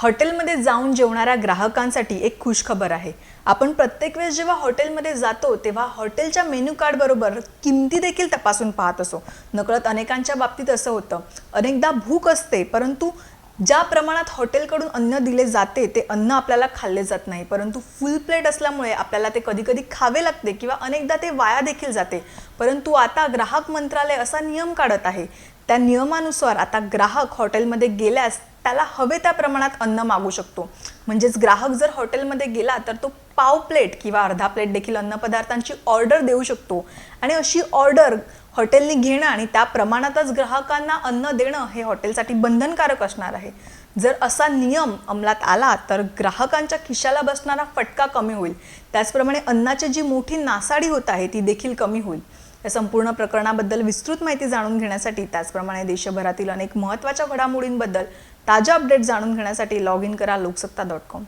हॉटेलमध्ये जाऊन जेवणाऱ्या ग्राहकांसाठी एक खुशखबर आहे. आपण प्रत्येक वेळेस जेव्हा हॉटेलमध्ये जातो तेव्हा हॉटेलच्या मेन्यू कार्डबरोबर किमती देखील तपासून पाहत असो. नकळत अनेकांच्या बाबतीत असं होतं. अनेकदा भूक असते परंतु ज्या प्रमाणात हॉटेलकडून अन्न दिले जाते ते अन्न आपल्याला खाल्ले जात नाही. परंतु फुल प्लेट असल्यामुळे आपल्याला ते कधी कधी खावे लागते किंवा अनेकदा ते वाया देखील जाते. परंतु आता ग्राहक मंत्रालय असा नियम काढत आहे. त्या नियमानुसार आता ग्राहक हॉटेलमध्ये गेल्यास त्याला हवे त्या प्रमाणात अन्न मागू शकतो. म्हणजेच ग्राहक जर हॉटेलमध्ये गेला तर तो पाव प्लेट किंवा अर्धा प्लेट देखील अन्नपदार्थांची ऑर्डर देऊ शकतो. आणि अशी ऑर्डर हॉटेलनी घेणं आणि त्या प्रमाणातच ग्राहकांना अन्न देणं हे हॉटेलसाठी बंधनकारक असणार आहे. जर असा नियम अंमलात आला तर ग्राहकांच्या खिशाला बसणारा फटका कमी होईल. त्याचप्रमाणे अन्नाची जी मोठी नासाडी होत आहे ती देखील कमी होईल. या संपूर्ण प्रकरणाबद्दल विस्तृत माहिती जाणून घेण्यासाठी त्याचप्रमाणे देशभरातील अनेक महत्त्वाच्या घडामोडींबद्दल ताज्या अपडेट जाणून घेण्यासाठी लॉग इन करा लोकसत्ता डॉट कॉम